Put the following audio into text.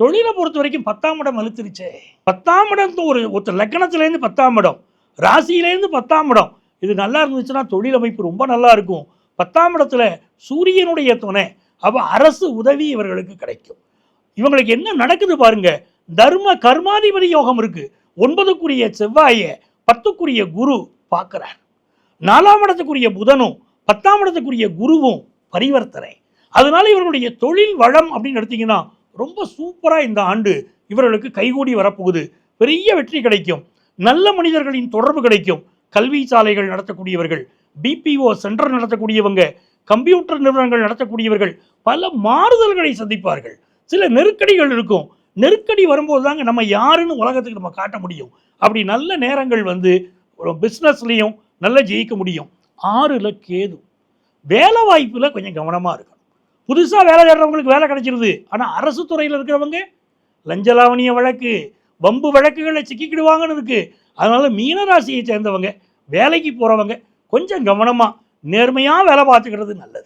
தொழிலை பொறுத்த வரைக்கும் பத்தாம் இடம் அழுத்திருச்சே. பத்தாம் இடம் ஒரு ஒருத்தர் லக்கணத்துலேருந்து பத்தாம் இடம் ராசியிலேருந்து பத்தாம் இடம். இது நல்லா இருந்துச்சுன்னா தொழில் அமைப்பு ரொம்ப நல்லா இருக்கும். பத்தாம் இடத்துல சூரியனுடைய துணை அப்போ அரசு உதவி இவர்களுக்கு கிடைக்கும். இவங்களுக்கு என்ன நடக்குது பாருங்க தர்ம கர்மாதிபதி யோகம் இருக்கு. ஒன்பதுக்குரிய செவ்வாயை பத்துக்குரிய குரு பார்க்கிறார். நாலாம் இடத்துக்குரிய புதனும் பத்தாம் இடத்துக்குரிய குருவும் பரிவர்த்தனை. அதனால இவர்களுடைய தொழில் வளம் அப்படின்னு எடுத்தீங்கன்னா ரொம்ப சூப்பராக இந்த ஆண்டு இவர்களுக்கு கைகூடி வரப்போகுது. பெரிய வெற்றி கிடைக்கும். நல்ல மனிதர்களின் தொடர்பு கிடைக்கும். கல்வி சாலைகள் நடத்தக்கூடியவர்கள் பிபிஓ சென்டர் நடத்தக்கூடியவங்க கம்ப்யூட்டர் நிறுவனங்கள் நடத்தக்கூடியவர்கள் பல மாறுதல்களை சந்திப்பார்கள். சில நெருக்கடிகள் இருக்கும். நெருக்கடி வரும்போது தாங்க நம்ம யாருன்னு உலகத்துக்கு நம்ம காட்ட முடியும். அப்படி நல்ல நேரங்கள் வந்து பிஸ்னஸ்லேயும் நல்லா ஜெயிக்க முடியும். ஆறுல கேது. வேலை வாய்ப்பில் கொஞ்சம் கவனமாக இருக்கும் புதுசாக வேலை தேடுறவங்களுக்கு வேலை கிடைச்சிருது. ஆனால் அரசு துறையில் இருக்கிறவங்க லஞ்சலாவணிய வழக்கு வம்பு வழக்குகளை சிக்கிக்கிடுவாங்கன்னு இருக்குது அதனால் மீனராசியை சேர்ந்தவங்க வேலைக்கு போகிறவங்க கொஞ்சம் கவனமாக நேர்மையாக வேலை பார்த்துக்கிறது நல்லது.